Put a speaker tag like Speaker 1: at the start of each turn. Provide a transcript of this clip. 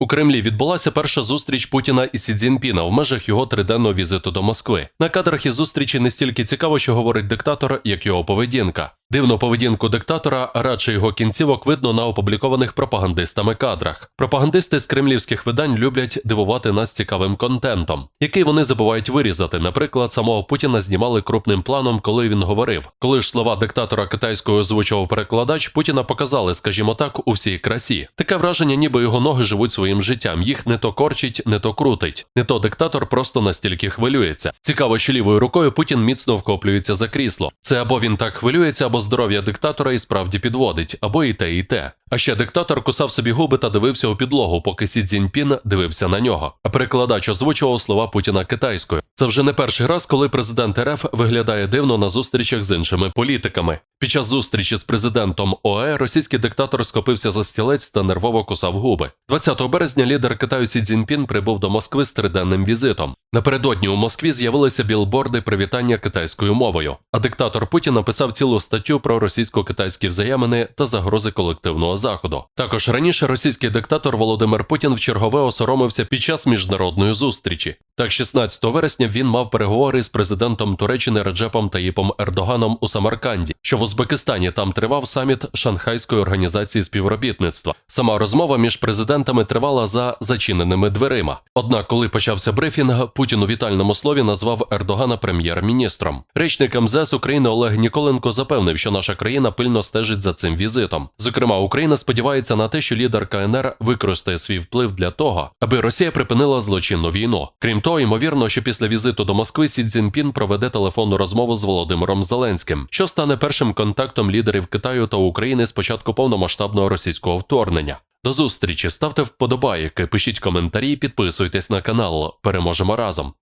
Speaker 1: У Кремлі відбулася перша зустріч Путіна і Сі Цзіньпіна в межах його триденного візиту до Москви. На кадрах із зустрічі не стільки цікаво, що говорить диктатор, як його поведінка. Дивну поведінку диктатора, радше його кінцівок видно на опублікованих пропагандистами кадрах. Пропагандисти з кремлівських видань люблять дивувати нас цікавим контентом, який вони забувають вирізати. Наприклад, самого Путіна знімали крупним планом, коли він говорив. Коли ж слова диктатора китайською озвучував перекладач, Путіна показали, скажімо так, у всій красі. Таке враження, ніби його ноги живуть своїм життям. Їх не то корчить, не то крутить. Не то диктатор просто настільки хвилюється. Цікаво, що лівою рукою Путін міцно вкоплюється за крісло. Це або він так хвилюється, або здоров'я диктатора і справді підводить, або і те, і те. А ще диктатор кусав собі губи та дивився у підлогу, поки Сі Цзіньпін дивився на нього. А перекладач озвучував слова Путіна китайською. Це вже не перший раз, коли президент РФ виглядає дивно на зустрічах з іншими політиками. Під час зустрічі з президентом ОЕ російський диктатор схопився за стілець та нервово кусав губи. 20 березня лідер Китаю Сі Цзіньпін прибув до Москви з триденним візитом. Напередодні у Москві з'явилися білборди привітання китайською мовою. А диктатор Путін написав цілу статтю про російсько-китайські взаємини та загрози колективного заходу. Також раніше російський диктатор Володимир Путін вчергове осоромився під час міжнародної зустрічі. Так, 16 вересня він мав переговори з президентом Туреччини Реджепом Таїпом Ердоганом у Самарканді, що в Узбекистані там тривав саміт Шанхайської організації співробітництва. Сама розмова між президентами тривала за зачиненими дверима. Однак, коли почався брифінг, Путін у вітальному слові назвав Ердогана прем'єр-міністром. Речник МЗС України Олег Ніколенко запевнив, що наша країна пильно стежить за цим візитом. Зокрема, Україна сподівається на те, що лідер КНР використає свій вплив для того, аби Росія припинила злочинну війну. Крім того, ймовірно, що після візиту до Москви Сі Цзіньпін проведе телефонну розмову з Володимиром Зеленським, що стане першим контактом лідерів Китаю та України з початку повномасштабного російського вторгнення. До зустрічі ставте вподобайки, пишіть коментарі, підписуйтесь на канал. Переможемо разом.